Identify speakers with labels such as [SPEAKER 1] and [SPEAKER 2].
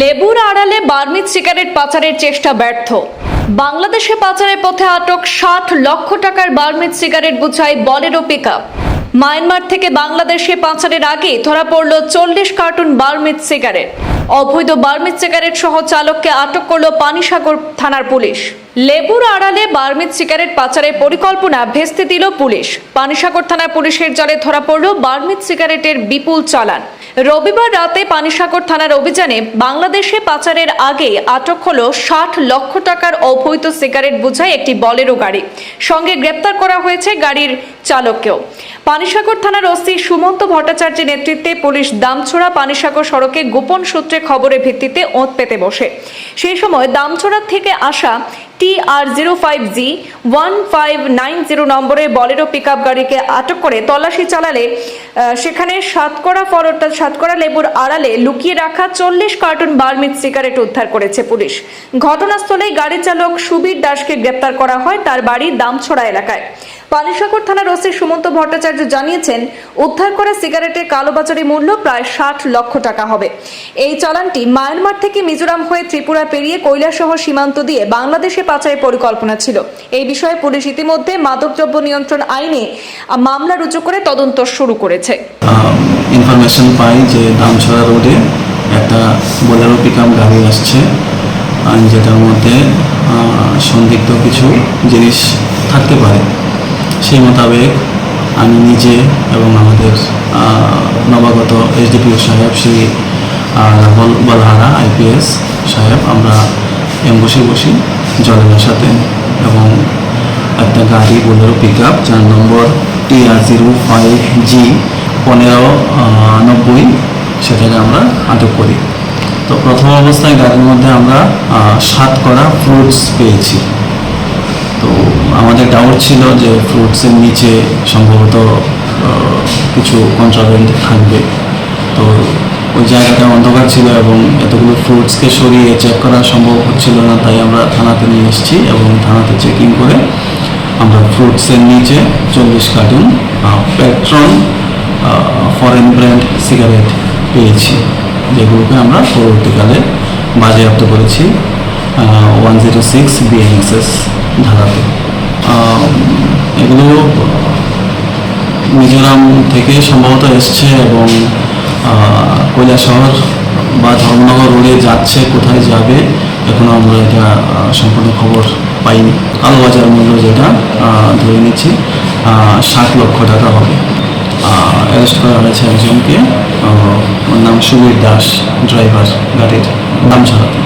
[SPEAKER 1] লেবুর আড়ালে Burmese cigarette পাচারের চেষ্টা ব্যর্থ। বাংলাদেশে পাচারের পথে আটক ষাট লক্ষ টাকার বার্মিজ সিগারেট বুঝাই বলেরো পিক মায়ানমার থেকে বাংলাদেশে পাচারের আগে ধরা পড়ল চল্লিশ কার্টুন বার্মিজ সিগারেট। অবৈধ বার্মিজ সিগারেট সহ চালককে আটক করল পানিসাগর থানার পুলিশ। লেবুর আড়ালে বার্মিজ সিগারেট পাচারের পরিকল্পনা ভেস্তে দিল পুলিশ। পানিসাগর থানার পুলিশের জালে ধরা পড়ল বার্মিজ সিগারেটের বিপুল চালান। রবিবার রাতে পানিসাগর থানার অভিযানে বাংলাদেশে পাচারের আগে আটক হলো ষাট লক্ষ টাকার অবৈধ সিগারেট বোঝাই একটি বলেরো গাড়ি। সঙ্গে গ্রেপ্তার করা হয়েছে গাড়ির চালককেও। পানিসাগর থানার ওসি সুমন্ত ভট্টাচার্যের নেতৃত্বে পুলিশ দামছোড়া পানিসাগর সড়কে গোপন সূত্রে খবরের ভিত্তিতে ওঁত পেতে বসে। সেই সময় দামছড়া থেকে আসা T R zero five G one five nine zero নম্বরের বলেরো পিক আপ গাড়িকে আটক করে তল্লাশি চালালে সেখানে সাতকড়া ফল অর্থাৎ সাতকড়া লেবুর আড়ালে লুকিয়ে রাখা চল্লিশ কার্টুন বার্মিজ সিগারেট উদ্ধার করেছে পুলিশ। ঘটনাস্থলেই গাড়ি চালক সুবীর দাসকে গ্রেপ্তার করা হয় তার বাড়ি দামছড়া এলাকায়। পানিসাগর থানার ওসি সুমন্ত ভট্টাচার্য জানিয়েছেন, উদ্ধার করা সিগারেটের কালোবাজারি মূল্য প্রায় ষাট লক্ষ টাকা হবে। এই চালানটি মায়ানমার থেকে মিজোরাম হয়ে ত্রিপুরা পেরিয়ে কৈলাসহ সীমান্ত দিয়ে বাংলাদেশে পাচারের পরিকল্পনা ছিল। এই বিষয়ে পুলিশ ইতিমধ্যে মাদকদ্রব্য নিয়ন্ত্রণ আইনে মামলা রুজু করে তদন্ত শুরু করেছে।
[SPEAKER 2] ইনফরমেশন পাই যে দামছড়া রোডে একটা বোলেরো পিক গাড়ি আসছে। যেটার মধ্যে সন্দিগ্ধ কিছু জিনিস থাকতে পারে। সেই মোতাবেক আমি নিজে এবং আমাদের নবাগত এসডিপিও সাহেব শ্রী বলহারা, আইপিএস সাহেব, আমরা এম্বসে বসি জলের সাথে এবং একটা গাড়ি বোলেরো পিক আপ যার নম্বর টি আর জিরো ফাইভ জি পনেরো নব্বই, সেটাকে আমরা আটক করি। তো প্রথম অবস্থায় গাড়ির মধ্যে আমরা সাত করা ফ্রুটস পেয়েছি। তো আমাদের ডাউট ছিল যে ফ্রুটসের নিচে সম্ভবত কিছু কন্ট্রাবেন্ড থাকবে। তো ওই জায়গাটা অন্ধকার ছিল এবং এতগুলো ফ্রুটসকে সরিয়ে চেক করা সম্ভব হচ্ছিল না, তাই আমরা থানাতে নিয়ে এসেছি এবং থানাতে চেকিং করে আমরা ফ্রুটসের নিচে চল্লিশ cartoon patron foreign brand cigarette পেয়েছি, যেগুলোকে আমরা পরবর্তীকালে বাজেয়াপ্ত করেছি ওয়ান জিরো সিক্স বিএনএসএস ধারাতে। এগুলো মিজোরাম থেকে সম্ভবত এসছে এবং কৈলাসহর বা ধর্মনগর রোডে যাচ্ছে, কোথায় যাবে এখনও আমরা এটা সম্পূর্ণ খবর পাইনি। কালোবাজার মূল্য যেটা ধরে নিচ্ছি ষাট লক্ষ টাকা হবে। অ্যারেস্ট করা হয়েছে একজনকে ওর নাম সুবীর দাস ড্রাইভার গাড়ির নাম ছাড়াতে